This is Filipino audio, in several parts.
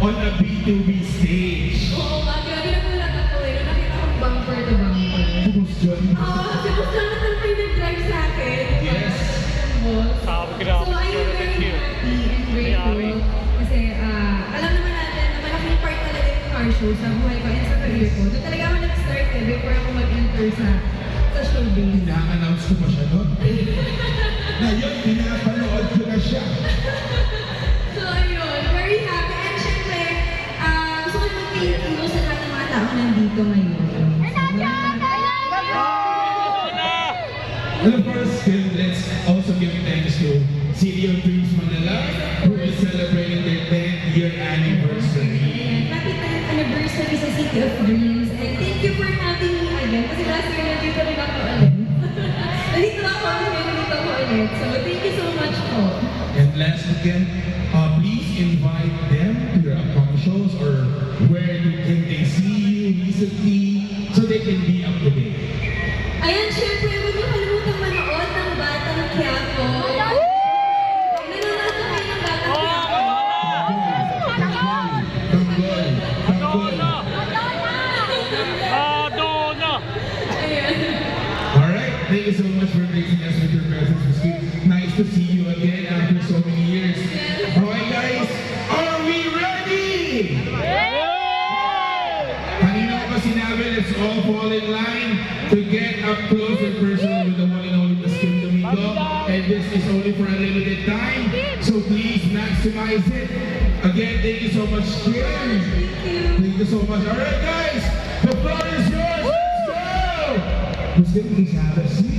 on a B2B stage? Oo nga, grabe nagulat ako eh. Nung nakita kong bumper to bumper. Focus dyan. Oo, si pa yung nag-drive sa akin. Yes. Sabi ko na, So, I am Jonathan very happy and grateful. Kasi, ah, alam naman natin na malaking part talaga yung car show sa buhay ko and sa career ko. Doon talaga ako nag-start eh, before ako mag-enter sa sa showbiz. Ina-announce ko pa siya doon. Ngayon, pinapanood ko na siya. tao nandito ngayon. And of course, Kim, let's also give thanks to City of Dreams Manila, who is celebrating their 10th year anniversary. Ayan, Happy 10th anniversary sa City of Dreams. And thank you for having me again. Kasi last year nandito rin ako ulit. nandito ako, ngayon nandito ako ulit. So, thank you so much po. And last again, you recently so they can be up to date. Ayan, syempre, huwag niyo kalimutang manood ng Batang Quiapo. Nanonood na kayo ng Batang Quiapo. Tanggol, tanggol. Madonna! Ayan. Alright, thank you so much for gracing us with your presence. It's good- nice to see all fall in line to get up close and personal with the one and only Kim Domingo. And this is only for a limited time, so please maximize it. Again, thank you so much, Kim. Thank you. So much. Alright guys, the floor is yours. Let's go! Kim, please have a seat.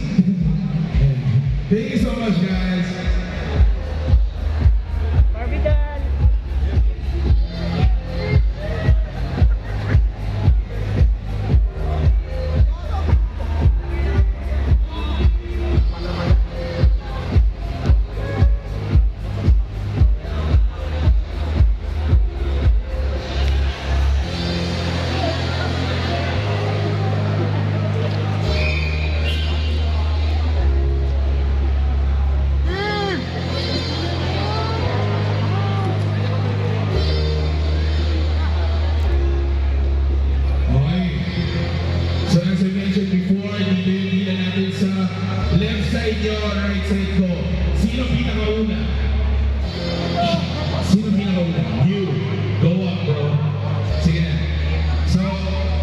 Left side nyo, right side ko. Sino pinakauna? Sino pinakauna? You. Go up, bro. Sige na. So,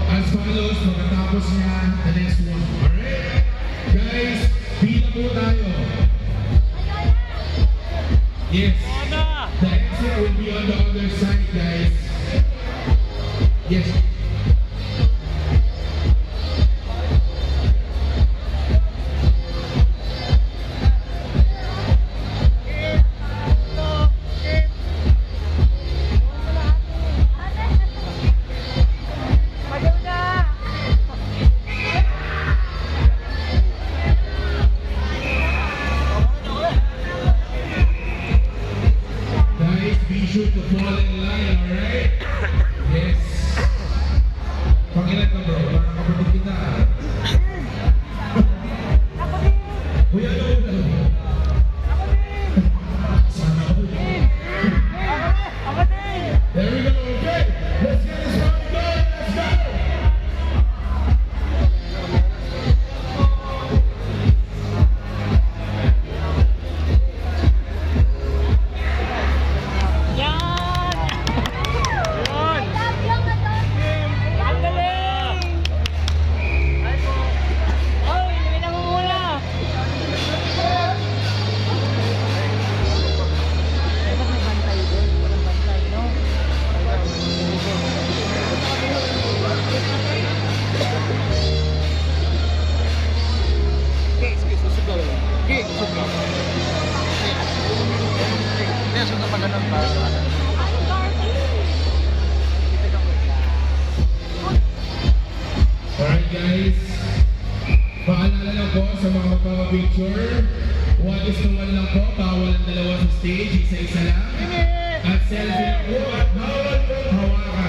as follows, pagkatapos niya, the next one. Alright? Guys, pila po tayo. Yes. The exit will be on the other side, guys. Yes. Be sure to fall in line, alright? Alright guys, paalala lang po sa mga magpapapicture. One is to one lang po, bawal ang dalawa sa stage, isa-isa lang. At selfie lang po, at bawal po hawakan,